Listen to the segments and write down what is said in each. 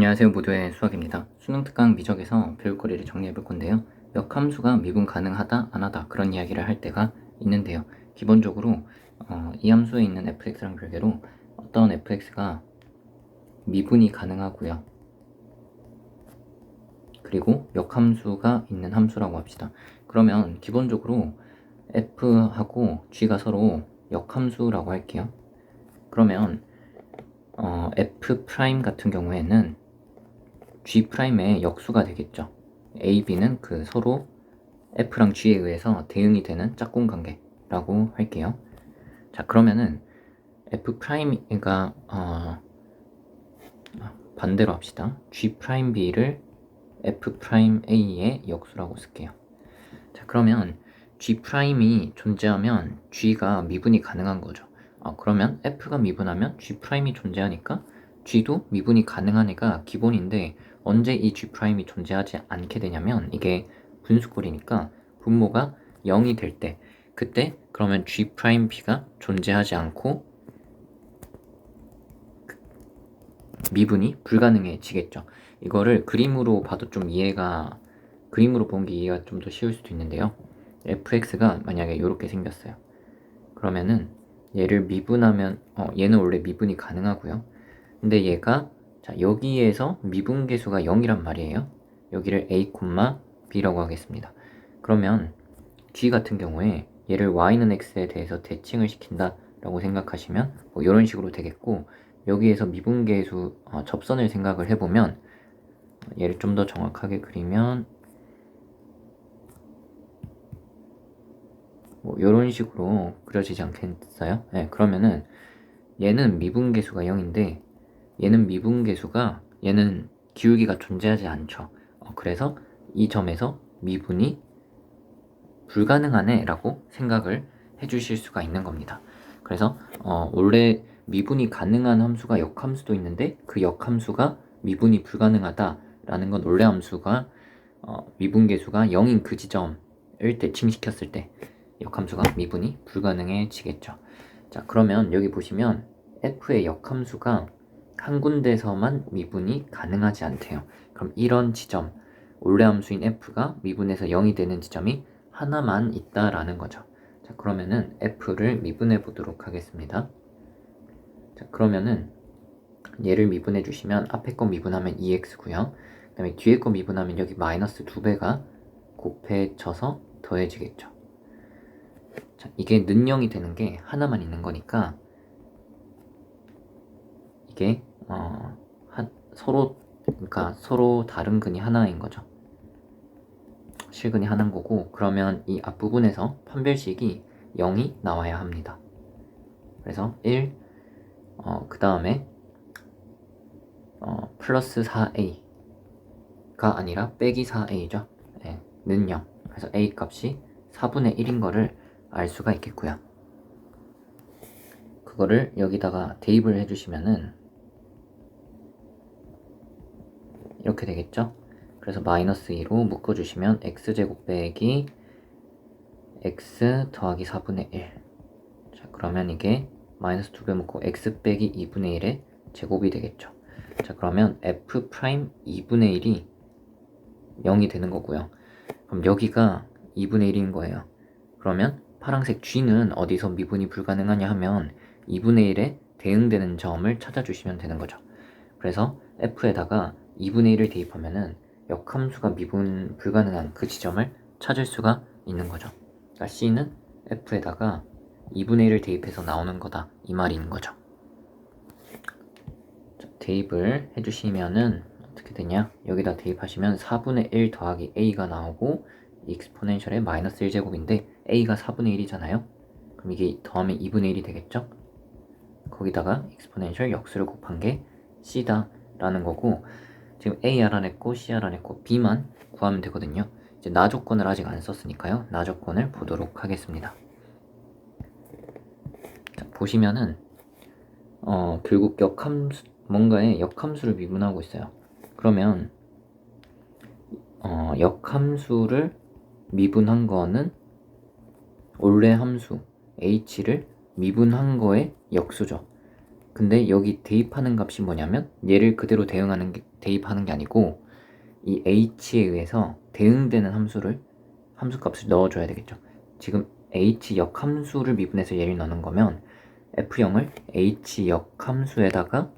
안녕하세요. 모두의 수학입니다. 수능 특강 미적에서 배울 거리를 정리해 볼 건데요. 역함수가 미분 가능하다 안하다 그런 이야기를 할 때가 있는데요. 기본적으로 어, 이 함수에 있는 fx랑 별개로 어떤 fx가 미분이 가능하고요. 그리고 역함수가 있는 함수라고 합시다. 그러면 기본적으로 f하고 g가 서로 역함수라고 할게요. 그러면 어, f 같은 경우에는 g 프라임의 역수가 되겠죠. a, b는 그 서로 f랑 g에 의해서 대응이 되는 짝꿍 관계라고 할게요. 자 그러면은 f 프라임가 어, 반대로 합시다. g 프라임 b를 f 프라임 a의 역수라고 쓸게요. 자 그러면 g 프라임이 존재하면 g가 미분이 가능한 거죠. 아, 그러면 f가 미분하면 g 프라임이 존재하니까 g도 미분이 가능한 애가 기본인데 언제 이 g 프라임이 존재하지 않게 되냐면 이게 분수꼴이니까 분모가 0이 될 때 그때 그러면 g 프라임 b가 존재하지 않고 미분이 불가능해지겠죠. 이거를 그림으로 봐도 좀 이해가 그림으로 본 게 이해가 좀 더 쉬울 수도 있는데요. fx가 만약에 이렇게 생겼어요. 그러면은 얘를 미분하면 어, 얘는 원래 미분이 가능하고요. 근데 얘가 자 여기에서 미분계수가 0이란 말이에요. 여기를 a, b라고 하겠습니다. 그러면 g 같은 경우에 얘를 y는 x에 대해서 대칭을 시킨다 라고 생각하시면 뭐 이런 식으로 되겠고 여기에서 미분계수 어, 접선을 생각을 해보면 얘를 좀 더 정확하게 그리면 뭐 이런 식으로 그려지지 않겠어요? 네, 그러면은 얘는 미분계수가 0인데 얘는 미분계수가 얘는 기울기가 존재하지 않죠. 어, 그래서 이 점에서 미분이 불가능하네 라고 생각을 해주실 수가 있는 겁니다. 그래서 어, 원래 미분이 가능한 함수가 역함수도 있는데 그 역함수가 미분이 불가능하다 라는 건 원래 함수가 어, 미분계수가 0인 그 지점을 대칭시켰을 때 역함수가 미분이 불가능해지겠죠. 자, 그러면 여기 보시면 f의 역함수가 한 군데서만 미분이 가능하지 않대요. 그럼 이런 지점, 원래 함수인 f가 미분에서 0이 되는 지점이 하나만 있다라는 거죠. 자, 그러면은 f를 미분해 보도록 하겠습니다. 자, 그러면은 얘를 미분해 주시면 앞에 거 미분하면 2x고요. 그 다음에 뒤에 거 미분하면 여기 마이너스 2배가 곱해져서 더해지겠죠. 자, 이게 는영이 되는 게 하나만 있는 거니까 이게 어, 한, 서로 그러니까 서로 다른 근이 하나인 거죠. 실근이 하나인 거고 그러면 이 앞부분에서 판별식이 0이 나와야 합니다. 그래서 1, 어, 그 다음에 어, 플러스 4a가 아니라 빼기 4a죠. 네, 는 0. 그래서 a 값이 4분의 1인 거를 알 수가 있겠고요. 그거를 여기다가 대입을 해주시면은 이렇게 되겠죠? 그래서 마이너스 2로 묶어주시면 x제곱 빼기 x 더하기 4분의 1 자, 그러면 이게 마이너스 2배 묶고 x 빼기 2분의 1의 제곱이 되겠죠. 자, 그러면 f 프라임 2분의 1이 0이 되는 거고요. 그럼 여기가 2분의 1인 거예요. 그러면 파란색 G는 어디서 미분이 불가능하냐 하면 2분의 1에 대응되는 점을 찾아주시면 되는 거죠. 그래서 F에다가 2분의 1을 대입하면은 역함수가 미분 불가능한 그 지점을 찾을 수가 있는 거죠. 그러니까 C는 F에다가 2분의 1을 대입해서 나오는 거다. 이 말인 거죠. 자, 대입을 해주시면은 어떻게 되냐? 여기다 대입하시면 4분의 1 더하기 A가 나오고 익스포넨셜의 마이너스 1제곱인데 a가 4분의 1이잖아요. 그럼 이게 더하면 2분의 1이 되겠죠? 거기다가 익스포넨셜 역수를 곱한 게 c다 라는 거고 지금 a 알아냈고 c 알아냈고 b만 구하면 되거든요. 이제 나 조건을 아직 안 썼으니까요. 나 조건을 보도록 하겠습니다. 자, 보시면은 어, 결국 역함수 뭔가의 역함수를 미분하고 있어요. 그러면 어, 역함수를 미분한 거는 원래 함수 h를 미분한 거의 역수죠. 근데 여기 대입하는 값이 뭐냐면 얘를 그대로 대응하는 게 대입하는 게 아니고 이 h에 의해서 대응되는 함수를 함수 값을 넣어줘야 되겠죠. 지금 h 역함수를 미분해서 얘를 넣는 거면 f0을 h 역함수에다가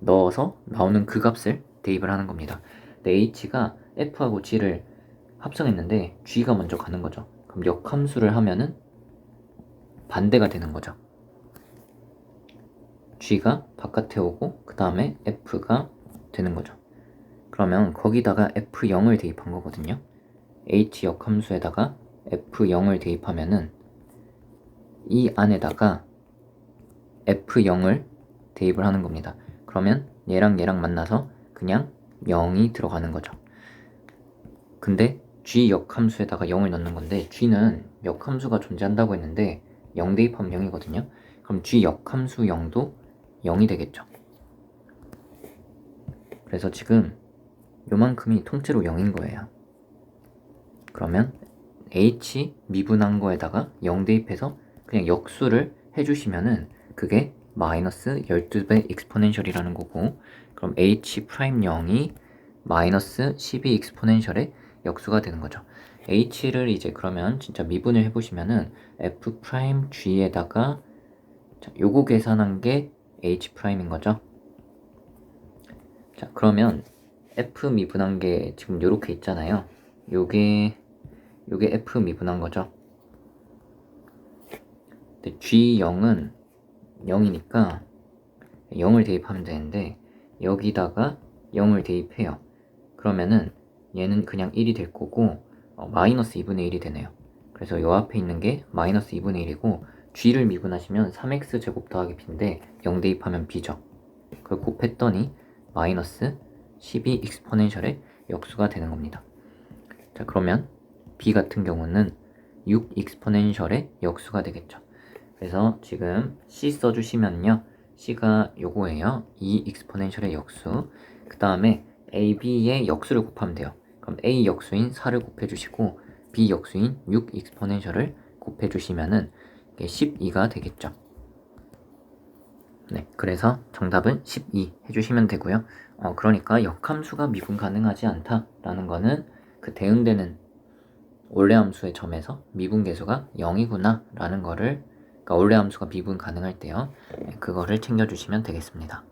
넣어서 나오는 그 값을 대입을 하는 겁니다. 근데 h가 f하고 g를 합성했는데 g가 먼저 가는 거죠. 그럼 역함수를 하면은 반대가 되는 거죠. G가 바깥에 오고 그 다음에 f가 되는 거죠. 그러면 거기다가 f0을 대입한 거거든요. h 역함수에다가 f0을 대입하면은 이 안에다가 f0을 대입을 하는 겁니다. 그러면 얘랑 얘랑 만나서 그냥 0이 들어가는 거죠. 근데 g 역함수에다가 0을 넣는 건데 g는 역함수가 존재한다고 했는데 0 대입하면 0이거든요. 그럼 g 역함수 0도 0이 되겠죠. 그래서 지금 요만큼이 통째로 0인 거예요. 그러면 h 미분한 거에다가 0 대입해서 그냥 역수를 해주시면은 그게 마이너스 12배 익스포넨셜이라는 거고 그럼 h 프라임 0이 마이너스 12 익스포넨셜의 역수가 되는 거죠. h를 이제 그러면 진짜 미분을 해보시면은 f 프라임 g에다가 자, 요거 계산한 게 h 프라임인 거죠. 자 그러면 f 미분한 게 지금 요렇게 있잖아요. 요게 요게 f 미분한 거죠. 근데 g0은 0이니까 0을 대입하면 되는데 여기다가 0을 대입해요. 그러면은 얘는 그냥 1이 될 거고 어, 마이너스 2분의 1이 되네요. 그래서 요 앞에 있는 게 마이너스 2분의 1이고 g를 미분하시면 3x 제곱 더하기 b인데 0 대입하면 b죠. 그걸 곱했더니 마이너스 12 익스포넨셜의 역수가 되는 겁니다. 자 그러면 b 같은 경우는 6 익스포넨셜의 역수가 되겠죠. 그래서 지금 c 써주시면요. c가 요거예요. 2 익스포넨셜의 역수. 그 다음에 ab의 역수를 곱하면 돼요. 그럼 a 역수인 4를 곱해주시고 b 역수인 6 익스포넨셜을 곱해주시면은 12가 되겠죠. 네, 그래서 정답은 12 해주시면 되고요. 어, 그러니까 역함수가 미분 가능하지 않다라는 거는 그 대응되는 올레 함수의 점에서 미분 계수가 0이구나 라는 거를 그러니까 올레 함수가 미분 가능할 때요. 네, 그거를 챙겨주시면 되겠습니다.